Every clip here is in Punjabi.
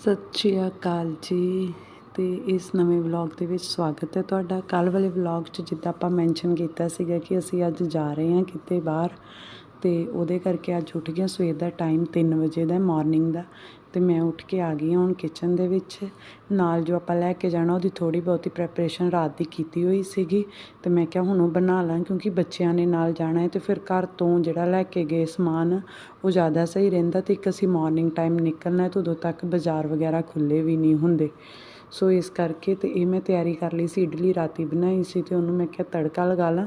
ਸਤਿ ਸ਼੍ਰੀ ਅਕਾਲ ਜੀ ਤੇ ਇਸ ਨਵੇਂ ਵਲੌਗ ਦੇ ਵਿੱਚ ਸਵਾਗਤ ਹੈ ਤੁਹਾਡਾ। ਕੱਲ ਵਾਲੇ ਵਲੌਗ 'ਚ ਜਿੱਦਾਂ ਆਪਾਂ ਮੈਂਸ਼ਨ ਕੀਤਾ ਸੀਗਾ ਕਿ ਅਸੀਂ ਅੱਜ ਜਾ ਰਹੇ ਹਾਂ ਕਿਤੇ ਬਾਹਰ ਤੇ ਉਹਦੇ ਕਰਕੇ ਅੱਜ ਉੱਠ ਗਿਆ। ਸਵੇਰ ਦਾ ਟਾਈਮ 3 ਵਜੇ ਦਾ, ਮਾਰਨਿੰਗ ਦਾ। ਅਤੇ ਮੈਂ ਉੱਠ ਕੇ ਆ ਗਈ ਹਾਂ ਹੁਣ ਕਿਚਨ ਦੇ ਵਿੱਚ। ਨਾਲ ਜੋ ਆਪਾਂ ਲੈ ਕੇ ਜਾਣਾ, ਉਹਦੀ ਥੋੜ੍ਹੀ ਬਹੁਤੀ ਪ੍ਰੈਪਰੇਸ਼ਨ ਰਾਤ ਦੀ ਕੀਤੀ ਹੋਈ ਸੀਗੀ। ਅਤੇ ਮੈਂ ਕਿਹਾ ਹੁਣ ਉਹ ਬਣਾ ਲਾਂ ਕਿਉਂਕਿ ਬੱਚਿਆਂ ਨੇ ਨਾਲ ਜਾਣਾ ਹੈ ਤੇ ਫਿਰ ਘਰ ਤੋਂ ਜਿਹੜਾ ਲੈ ਕੇ ਗਏ ਸਮਾਨ, ਉਹ ਜ਼ਿਆਦਾ ਸਹੀ ਰਹਿੰਦਾ ਅਤੇ ਇੱਕ ਅਸੀਂ ਮੋਰਨਿੰਗ ਟਾਈਮ ਨਿਕਲਣਾ ਹੈ ਉਦੋਂ ਤੱਕ ਬਾਜ਼ਾਰ ਵਗੈਰਾ ਖੁੱਲ੍ਹੇ ਵੀ ਨਹੀਂ ਹੁੰਦੇ। ਸੋ ਇਸ ਕਰਕੇ ਅਤੇ ਇਹ ਮੈਂ ਤਿਆਰੀ ਕਰ ਲਈ ਸੀ, ਇਡਲੀ ਰਾਤੀ ਬਣਾਈ ਸੀ ਅਤੇ ਉਹਨੂੰ ਮੈਂ ਕਿਹਾ ਤੜਕਾ ਲਗਾ ਲਾਂ।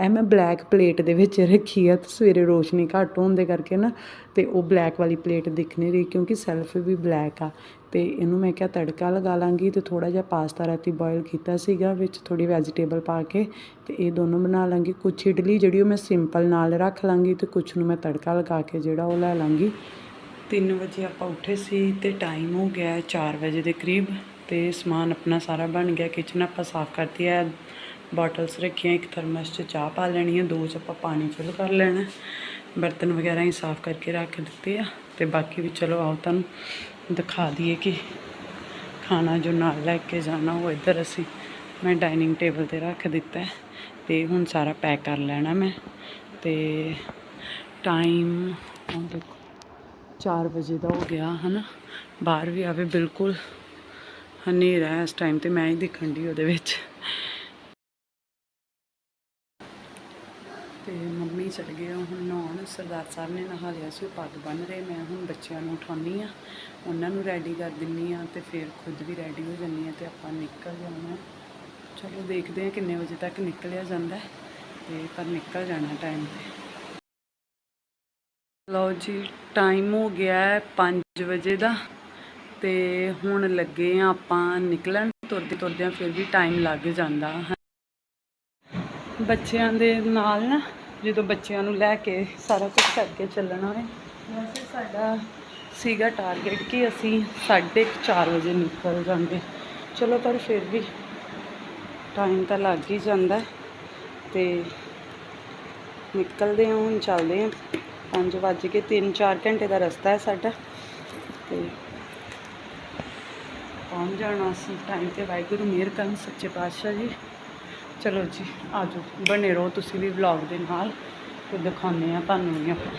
ਇਹ ਮੈਂ ਬਲੈਕ ਪਲੇਟ ਦੇ ਵਿੱਚ ਰੱਖੀ ਆ, ਤੇ ਸਵੇਰੇ ਰੋਸ਼ਨੀ ਘੱਟ ਹੋਣ ਦੇ ਕਰਕੇ ਨਾ ਅਤੇ ਉਹ ਬਲੈਕ ਵਾਲੀ ਪਲੇਟ ਦਿਖ ਨਹੀਂ ਰਹੀ ਕਿਉਂਕਿ ਸੈਲਫ ਵੀ ਬਲੈਕ ਆ। ਅਤੇ ਇਹਨੂੰ ਮੈਂ ਕਿਹਾ ਤੜਕਾ ਲਗਾ ਲਾਂਗੀ ਅਤੇ ਥੋੜ੍ਹਾ ਜਿਹਾ ਪਾਸਤਾ ਰਾਤੀ ਬੋਇਲ ਕੀਤਾ ਸੀਗਾ, ਵਿੱਚ ਥੋੜ੍ਹੀ ਵੈਜੀਟੇਬਲ ਪਾ ਕੇ ਅਤੇ ਇਹ ਦੋਨੋਂ ਬਣਾ ਲਾਂਗੀ। ਕੁਛ ਇਡਲੀ ਜਿਹੜੀ ਉਹ ਮੈਂ ਸਿੰਪਲ ਨਾਲ ਰੱਖ ਲਾਂਗੀ ਅਤੇ ਕੁਛ ਨੂੰ ਮੈਂ ਤੜਕਾ ਲਗਾ ਕੇ ਜਿਹੜਾ ਉਹ ਲੈ ਲਾਂਗੀ। 3 ਵਜੇ ਆਪਾਂ ਉੱਠੇ ਸੀ ਤੇ ਟਾਈਮ ਹੋ ਗਿਆ 4 ਵਜੇ ਦੇ ਕਰੀਬ। ਤੇ ਸਮਾਨ ਆਪਣਾ ਸਾਰਾ ਬਣ ਗਿਆ। ਕਿਚਨ ਆਪਾਂ ਸਾਫ਼ ਕਰਤੀ ਹੈ ਬੋਟਲਸ ਰੱਖੀਆਂ, ਇੱਕ ਥਰਮਸ 'ਚ ਚਾਹ ਪਾ ਲੈਣੀ ਹੈ ਦੋ 'ਚ ਆਪਾਂ ਪਾਣੀ ਫਿਲ ਕਰ ਲੈਣਾ। ਬਰਤਨ ਵਗੈਰਾ ਹੀ ਸਾਫ਼ ਕਰਕੇ ਰੱਖ ਦਿੱਤੇ ਆ ਤੇ ਬਾਕੀ ਵੀ ਚਲੋ ਆਓ ਤੁਹਾਨੂੰ ਦਿਖਾ ਦਈਏ ਕਿ ਖਾਣਾ ਜੋ ਨਾਲ ਲੈ ਕੇ ਜਾਣਾ ਉਹ ਇੱਧਰ ਅਸੀਂ, ਮੈਂ ਡਾਈਨਿੰਗ ਟੇਬਲ ਤੇ ਰੱਖ ਦਿੱਤਾ ਹੈ ਤੇ ਹੁਣ ਸਾਰਾ ਪੈਕ ਕਰ ਲੈਣਾ ਮੈਂ ਤੇ ਟਾਈਮ ਉਹ ਦੇਖੋ 4 ਵਜੇ ਦਾ ਹੋ ਗਿਆ ਹਨਾ, ਬਾਹਰ ਵੀ ਆਵੇ ਬਿਲਕੁਲ ਹਨੇਰਾ ਹੈ ਇਸ ਟਾਈਮ ਤੇ ਮੈਂ ਹੀ ਦਿਖਣ ਦੀ ਉਹਦੇ ਵਿੱਚ। ਤੇ ਮੰਮੀ ਚਲ ਗਏ ਹੁਣ ਨਹਾਉਣ। ਸਰਦਾਰ ਸਾਹਿਬ ਨੇ ਨਹਾ ਲਿਆ ਸੀ, ਉਹ ਪੱਗ ਬੰਨ ਰਹੇ। ਮੈਂ ਹੁਣ ਬੱਚਿਆਂ ਨੂੰ ਉਠਾਉਣੀ ਆ ਉਹਨਾਂ ਨੂੰ ਰੈਡੀ ਕਰ ਦਿੰਨੀ ਆ ਤੇ ਫਿਰ ਖੁਦ ਵੀ ਰੈਡੀ ਹੋ ਜੰਨੀ ਆ ਤੇ ਆਪਾਂ ਨਿਕਲ ਜਾਣਾ। ਚਲੋ ਦੇਖਦੇ ਆ ਕਿੰਨੇ ਵਜੇ ਤੱਕ ਨਿਕਲਿਆ ਜਾਂਦਾ ਹੈ। ਤੇ ਪਰ ਨਿਕਲ ਜਾਣਾ ਟਾਈਮ ਤੇ। ਲਓ ਜੀ ਟਾਈਮ ਹੋ ਗਿਆ ਹੈ 5 ਵਜੇ ਦਾ। ਤੇ ਹੁਣ ਲੱਗੇ ਆ ਆਪਾਂ ਨਿਕਲਣ, ਤੁਰਦੇ ਤੁਰਦਿਆਂ ਫਿਰ ਵੀ ਟਾਈਮ ਲੱਗ ਜਾਂਦਾ ਬੱਚਿਆਂ ਦੇ ਨਾਲ ਨਾ, ਜਦੋਂ ਬੱਚਿਆਂ ਨੂੰ ਲੈ ਕੇ ਸਾਰਾ ਕੁਝ ਕਰਕੇ ਚੱਲਣਾ ਹੋਵੇ ਵੈਸੇ ਸਾਡਾ ਸੀਗਾ ਟਾਰਗੇਟ ਕਿ ਅਸੀਂ 4:30 ਵਜੇ ਨਿਕਲ ਜਾਂਗੇ ਚਲੋ ਪਰ ਫਿਰ ਵੀ ਟਾਈਮ ਤਾਂ ਲੱਗ ਹੀ ਜਾਂਦਾ ਹੈ। ਤੇ ਨਿਕਲਦੇ ਹਾਂ, ਹੁਣ ਚੱਲਦੇ ਹਾਂ। 5 ਵੱਜ ਕੇ 3-4 ਘੰਟੇ ਦਾ ਰਸਤਾ ਹੈ ਸਾਡਾ। ਤੇ ਪਹੁੰਚ ਜਾਣਾ ਸੀ ਟਾਈਮ ਤੇ ਵਾਹਿਗੁਰੂ ਮਿਹਰ ਕਰਨ ਸੱਚੇ ਪਾਤਸ਼ਾਹ ਜੀ। ਚਲੋ ਜੀ, ਆਜੋ, ਬਣੇ ਰਹੋ ਤੁਸੀਂ ਵੀ ਵਲੌਗ ਦੇ ਨਾਲ ਤੇ ਦਿਖਾਉਂਦੇ ਆ ਤੁਹਾਨੂੰ ਵੀ ਆਪਾਂ।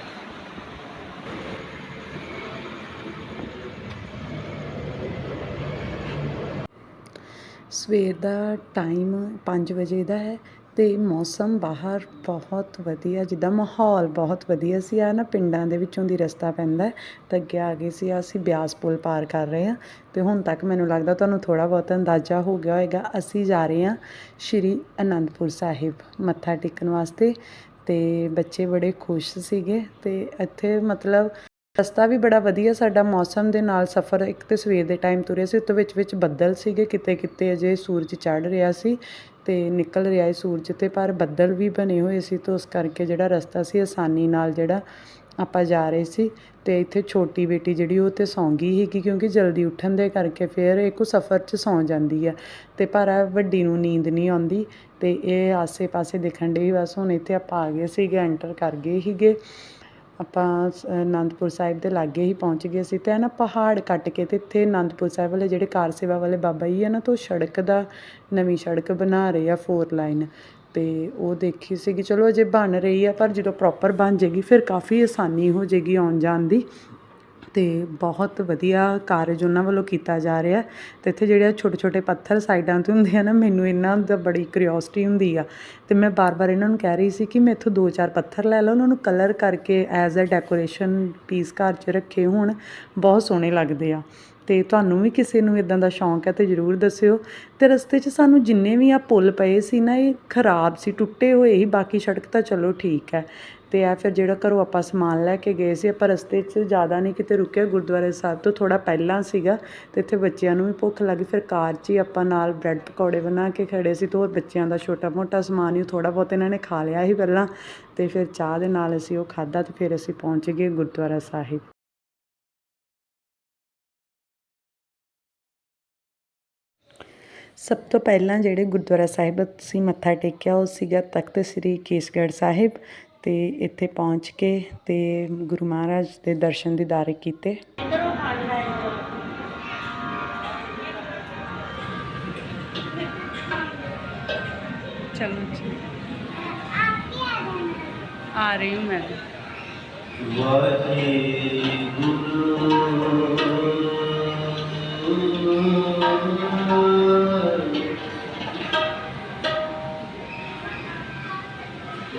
ਸਵੇਰ ਦਾ ਟਾਈਮ 5 ਵਜੇ ਦਾ ਹੈ। ਤੇ ਮੌਸਮ ਬਾਹਰ ਬਹੁਤ ਵਧੀਆ, ਜਿੱਦਾਂ ਮਾਹੌਲ ਬਹੁਤ ਵਧੀਆ ਸੀ ਆ ਨਾ ਪਿੰਡਾਂ ਦੇ ਵਿੱਚੋਂ ਦੀ ਰਸਤਾ ਪੈਂਦਾ ਤਾਂ ਅੱਗੇ ਆ ਗਏ ਸੀ ਅਸੀਂ ਬਿਆਸ ਪੁਲ ਪਾਰ ਕਰ ਰਹੇ ਹਾਂ ਅਤੇ ਹੁਣ ਤੱਕ ਮੈਨੂੰ ਲੱਗਦਾ ਤੁਹਾਨੂੰ ਥੋੜ੍ਹਾ ਬਹੁਤ ਅੰਦਾਜ਼ਾ ਹੋ ਗਿਆ ਹੋਏਗਾ, ਅਸੀਂ ਜਾ ਰਹੇ ਹਾਂ ਸ਼੍ਰੀ ਅਨੰਦਪੁਰ ਸਾਹਿਬ ਮੱਥਾ ਟੇਕਣ ਵਾਸਤੇ ਅਤੇ ਬੱਚੇ ਬੜੇ ਖੁਸ਼ ਸੀਗੇ ਅਤੇ ਇੱਥੇ ਮਤਲਬ ਰਸਤਾ ਵੀ ਬੜਾ ਵਧੀਆ ਸਾਡਾ ਮੌਸਮ ਦੇ ਨਾਲ ਸਫ਼ਰ ਇੱਕ ਤੇ ਸਵੇਰ ਦੇ ਟਾਈਮ ਤੁਰੇ ਸੀ, ਉੱਤੇ ਵਿੱਚ ਵਿੱਚ ਬੱਦਲ ਸੀਗੇ, ਕਿਤੇ ਕਿਤੇ ਅਜੇ ਸੂਰਜ ਚੜ੍ਹ ਰਿਹਾ ਸੀ ਤੇ ਨਿਕਲ ਰਿਹਾ ਹੈ ਸੂਰਜ ਤੇ, ਪਰ ਬੱਦਲ ਵੀ ਬਣੇ ਹੋਏ ਸੀ ਤੇ ਉਸ ਕਰਕੇ ਜਿਹੜਾ ਰਸਤਾ ਸੀ ਆਸਾਨੀ ਨਾਲ ਜਿਹੜਾ ਆਪਾਂ ਜਾ ਰਹੇ ਸੀ ਤੇ ਇੱਥੇ ਛੋਟੀ ਬੇਟੀ ਜਿਹੜੀ ਉਹ ਤੇ ਸੌਂ ਗਈ ਸੀਗੀ ਕਿਉਂਕਿ ਜਲਦੀ ਉੱਠਣ ਦੇ ਕਰਕੇ ਫਿਰ ਇਹ ਕੋ ਸਫ਼ਰ 'ਚ ਸੌਂ ਜਾਂਦੀ ਆ ਤੇ ਪਰ ਵੱਡੀ ਨੂੰ ਨੀਂਦ ਨਹੀਂ ਆਉਂਦੀ ਤੇ ਇਹ ਆਸੇ-ਪਾਸੇ ਦੇਖਣ ਡਈ ਬਸ ਹੁਣ ਇੱਥੇ ਆਪਾਂ ਆ ਗਏ ਸੀਗੇ ਐਂਟਰ ਕਰ ਗਏ ਸੀਗੇ ਆਪਾਂ ਸ- ਅਨੰਦਪੁਰ ਸਾਹਿਬ ਦੇ ਲਾਗੇ ਹੀ ਪਹੁੰਚ ਗਏ ਸੀ ਤੇ ਨਾ ਪਹਾੜ ਕੱਟ ਕੇ ਤੇ ਇੱਥੇ ਅਨੰਦਪੁਰ ਸਾਹਿਬ ਵਾਲੇ ਜਿਹੜੇ ਕਾਰ ਸੇਵਾ ਵਾਲੇ ਬਾਬਾ ਜੀ ਆ ਨਾ, ਤੋਂ ਸੜਕ ਦਾ, ਨਵੀਂ ਸੜਕ ਬਣਾ ਰਹੇ ਆ ਫੋਰ ਲਾਈਨ ਤੇ ਉਹ ਦੇਖੀ ਸੀਗੀ, ਚਲੋ ਅਜੇ ਬਣ ਰਹੀ ਆ, ਪਰ ਜਦੋਂ ਪ੍ਰੋਪਰ ਬਣ ਜੇਗੀ, ਫਿਰ ਕਾਫੀ ਆਸਾਨੀ ਹੋ ਜੇਗੀ ਆਉਣ ਜਾਣ ਦੀ। ਅਤੇ ਬਹੁਤ ਵਧੀਆ ਕਾਰਜ ਉਹਨਾਂ ਵੱਲੋਂ ਕੀਤਾ ਜਾ ਰਿਹਾ ਅਤੇ ਇੱਥੇ ਜਿਹੜੇ ਆ ਛੋਟੇ ਛੋਟੇ ਪੱਥਰ ਸਾਈਡਾਂ ਤੇ ਹੁੰਦੇ ਆ ਨਾ, ਮੈਨੂੰ ਇਹਨਾਂ ਦਾ ਬੜੀ ਕਰਿਓਸਟੀ ਹੁੰਦੀ ਆ। ਅਤੇ ਮੈਂ ਵਾਰ ਵਾਰ ਇਹਨਾਂ ਨੂੰ ਕਹਿ ਰਹੀ ਸੀ ਕਿ ਮੈਂ ਇੱਥੋਂ ਦੋ ਚਾਰ ਪੱਥਰ ਲੈ ਲਓ, ਉਹਨਾਂ ਨੂੰ ਕਲਰ ਕਰਕੇ ਐਜ਼ ਅ ਡੈਕੋਰੇਸ਼ਨ ਪੀਸ ਘਰ 'ਚ ਰੱਖੇ ਹੋਣ, ਬਹੁਤ ਸੋਹਣੇ ਲੱਗਦੇ ਆ। ਤੇ ਤੁਹਾਨੂੰ ਵੀ ਕਿਸੇ ਨੂੰ ਇਦਾਂ ਦਾ ਸ਼ੌਂਕ ਹੈ ਤੇ ਜਰੂਰ ਦੱਸਿਓ। ਤੇ ਰਸਤੇ 'ਚ ਸਾਨੂੰ ਜਿੰਨੇ ਵੀ ਆ ਪੁਲ ਪਏ ਸੀ ਨਾ, ਇਹ ਖਰਾਬ ਸੀ, ਟੁੱਟੇ ਹੋਏ ਹੀ ਬਾਕੀ ਸੜਕ ਤਾਂ ਚਲੋ ਠੀਕ ਹੈ। ਤੇ ਆ ਫਿਰ ਜਿਹੜਾ ਘਰੋਂ ਆਪਾਂ ਸਮਾਨ ਲੈ ਕੇ ਗਏ ਸੀ, ਆਪਾਂ ਰਸਤੇ 'ਚ ਜ਼ਿਆਦਾ ਨਹੀਂ ਕਿਤੇ ਰੁਕੇ ਗੁਰਦੁਆਰੇ ਸਾਹਿਬ ਤੋਂ ਥੋੜਾ ਪਹਿਲਾਂ ਸੀਗਾ ਤੇ ਇੱਥੇ ਬੱਚਿਆਂ ਨੂੰ ਵੀ ਭੁੱਖ ਲੱਗੀ, ਫਿਰ ਕਾਰ 'ਚ ਹੀ ਆਪਾਂ ਨਾਲ ਬ੍ਰੈਡ ਪਕੌੜੇ ਬਣਾ ਕੇ ਖੜੇ ਸੀ ਤੇ ਹੋਰ ਬੱਚਿਆਂ ਦਾ ਛੋਟਾ ਮੋਟਾ ਸਮਾਨ ਹੀ ਥੋੜਾ ਬਹੁਤ ਇਹਨਾਂ ਨੇ ਖਾ ਲਿਆ ਸੀ ਪਹਿਲਾਂ। ਤੇ ਫਿਰ ਚਾਹ ਦੇ ਨਾਲ ਅਸੀਂ ਉਹ ਖਾਦਾ ਤੇ ਫਿਰ ਅਸੀਂ ਪਹੁੰਚ ਗਏ ਗੁਰਦੁਆਰਾ ਸਾਹਿਬ। ਸਭ ਤੋਂ ਪਹਿਲਾਂ ਜਿਹੜੇ ਗੁਰਦੁਆਰਾ ਸਾਹਿਬ ਅਸੀਂ ਮੱਥਾ ਟੇਕਿਆ ਉਹ ਸੀਗਾ ਤਖਤ ਸ੍ਰੀ ਕੇਸਗੜ੍ਹ ਸਾਹਿਬ ਤੇ ਇੱਥੇ ਪਹੁੰਚ ਕੇ ਤੇ ਗੁਰੂ ਮਹਾਰਾਜ ਦੇ ਦਰਸ਼ਨ ਦੀਦਾਰੇ ਕੀਤੇ। ਚਲੋ ਜੀ। ਆ ਰਹੀ ਹਾਂ ਮੈਂ। ਵਾਹਿਗੁਰੂ।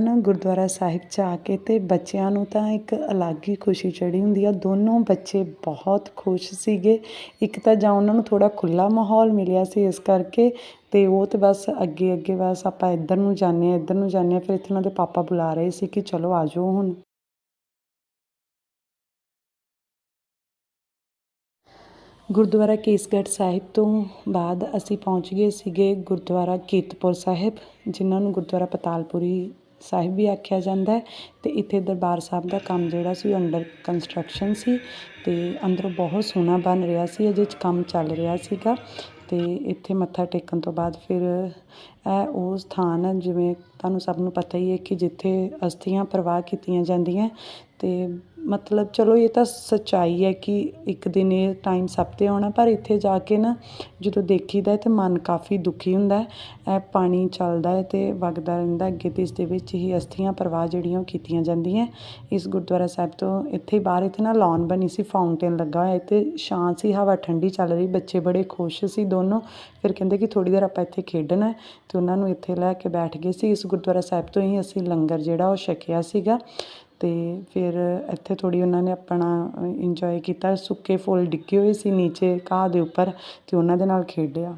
ਇੱਦਾਂ ਗੁਰਦੁਆਰਾ ਸਾਹਿਬ 'ਚ ਆ ਕੇ ਅਤੇ ਬੱਚਿਆਂ ਨੂੰ ਤਾਂ ਇੱਕ ਅਲੱਗ ਹੀ ਖੁਸ਼ੀ ਚੜ੍ਹੀ ਹੁੰਦੀ ਆ। ਦੋਨੋਂ ਬੱਚੇ ਬਹੁਤ ਖੁਸ਼ ਸੀਗੇ। ਇੱਕ ਤਾਂ ਜਾਂ ਉਹਨਾਂ ਨੂੰ ਥੋੜ੍ਹਾ ਖੁੱਲ੍ਹਾ ਮਾਹੌਲ ਮਿਲਿਆ ਸੀ ਇਸ ਕਰਕੇ ਅਤੇ ਉਹ ਤਾਂ ਬਸ ਅੱਗੇ ਅੱਗੇ ਬਸ ਆਪਾਂ ਇੱਧਰ ਨੂੰ ਜਾਂਦੇ ਹਾਂ, ਇੱਧਰ ਨੂੰ ਜਾਂਦੇ ਹਾਂ, ਫਿਰ ਇੱਥੇ ਉਹਨਾਂ ਦੇ ਪਾਪਾ ਬੁਲਾ ਰਹੇ ਸੀ ਕਿ ਚਲੋ ਆ ਜਾਓ ਹੁਣ। ਗੁਰਦੁਆਰਾ ਕੇਸਗੜ੍ਹ ਸਾਹਿਬ ਤੋਂ ਬਾਅਦ ਅਸੀਂ ਪਹੁੰਚ ਗਏ ਸੀਗੇ ਗੁਰਦੁਆਰਾ ਕੀਰਤਪੁਰ ਸਾਹਿਬ, ਜਿਨ੍ਹਾਂ ਨੂੰ ਗੁਰਦੁਆਰਾ ਪਤਾਲਪੁਰੀ ਸਾਹਿਬ ਵੀ ਆਖਿਆ ਜਾਂਦਾ ਅਤੇ ਇੱਥੇ ਦਰਬਾਰ ਸਾਹਿਬ ਦਾ ਕੰਮ ਜਿਹੜਾ ਸੀ ਅੰਡਰ ਕੰਸਟਰਕਸ਼ਨ ਸੀ ਅਤੇ ਅੰਦਰੋਂ ਬਹੁਤ ਸੋਹਣਾ ਬਣ ਰਿਹਾ ਸੀ ਅਜੇ 'ਚ ਕੰਮ ਚੱਲ ਰਿਹਾ ਸੀਗਾ ਅਤੇ ਇੱਥੇ ਮੱਥਾ ਟੇਕਣ ਤੋਂ ਬਾਅਦ ਫਿਰ ਇਹ ਉਹ ਸਥਾਨ ਹੈ, ਜਿਵੇਂ ਤੁਹਾਨੂੰ ਸਭ ਨੂੰ ਪਤਾ ਹੀ ਹੈ ਕਿ ਜਿੱਥੇ ਅਸਥੀਆਂ ਪ੍ਰਵਾਹ ਕੀਤੀਆਂ ਜਾਂਦੀਆਂ ਅਤੇ ਮਤਲਬ ਚਲੋ ਇਹ ਤਾਂ ਸੱਚਾਈ ਹੈ ਕਿ ਇੱਕ ਦਿਨ ਇਹ ਟਾਈਮ ਸਭ 'ਤੇ ਆਉਣਾ, ਪਰ ਇੱਥੇ ਜਾ ਕੇ ਨਾ ਜਦੋਂ ਦੇਖੀਦਾ ਤਾਂ ਮਨ ਕਾਫੀ ਦੁਖੀ ਹੁੰਦਾ ਇਹ ਪਾਣੀ ਚੱਲਦਾ ਹੈ ਅਤੇ ਵਗਦਾ ਰਹਿੰਦਾ ਅੱਗੇ ਤੇ ਇਸ ਦੇ ਵਿੱਚ ਹੀ ਅਸਥੀਆਂ ਪ੍ਰਵਾਹ ਜਿਹੜੀਆਂ ਉਹ ਕੀਤੀਆਂ ਜਾਂਦੀਆਂ ਇਸ ਗੁਰਦੁਆਰਾ ਸਾਹਿਬ ਤੋਂ ਇੱਥੇ ਬਾਹਰ ਇੱਥੇ ਨਾ ਲਾਨ ਬਣੀ ਸੀ ਫਾਊਂਟੇਨ ਲੱਗਾ ਹੋਇਆ, ਇੱਥੇ ਛਾਂ ਸੀ, ਹਵਾ ਠੰਡੀ ਚੱਲ ਰਹੀ, ਬੱਚੇ ਬੜੇ ਖੁਸ਼ ਸੀ ਦੋਨੋਂ। ਫਿਰ ਕਹਿੰਦੇ ਕਿ ਥੋੜ੍ਹੀ ਦੇਰ ਆਪਾਂ ਇੱਥੇ ਖੇਡਣਾ ਅਤੇ ਉਹਨਾਂ ਨੂੰ ਇੱਥੇ ਲੈ ਕੇ ਬੈਠ ਗਏ ਸੀ। ਇਸ ਗੁਰਦੁਆਰਾ ਸਾਹਿਬ ਤੋਂ ਹੀ ਅਸੀਂ ਲੰਗਰ ਜਿਹੜਾ ਉਹ ਛਕਿਆ ਸੀਗਾ। ਤੇ ਫਿਰ ਇੱਥੇ ਥੋੜ੍ਹੀ ਉਹਨਾਂ ਨੇ ਆਪਣਾ ਇੰਜੋਏ ਕੀਤਾ। ਸੁੱਕੇ ਫੁੱਲ ਡਿੱਗੇ ਹੋਏ ਸੀ ਨੀਚੇ, ਘਾਹ ਦੇ ਉੱਪਰ ਅਤੇ ਉਹਨਾਂ ਦੇ ਨਾਲ ਖੇਡਿਆ।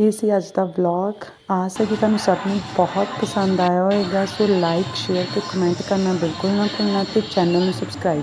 ਇਹ ਸੀ ਅੱਜ ਦਾ ਵਲੌਗ ਆਸ ਹੈ ਕਿ ਤੁਹਾਨੂੰ ਸਭ ਨੂੰ ਬਹੁਤ ਪਸੰਦ ਆਇਆ ਹੋਵੇਗਾ। ਸੋ ਲਾਈਕ ਸ਼ੇਅਰ ਤੇ ਕਮੈਂਟ ਕਰਨਾ ਬਿਲਕੁਲ ਨਾ ਭੁੱਲਣਾ ਤੇ ਚੈਨਲ ਨੂੰ ਸਬਸਕ੍ਰਾਈਬ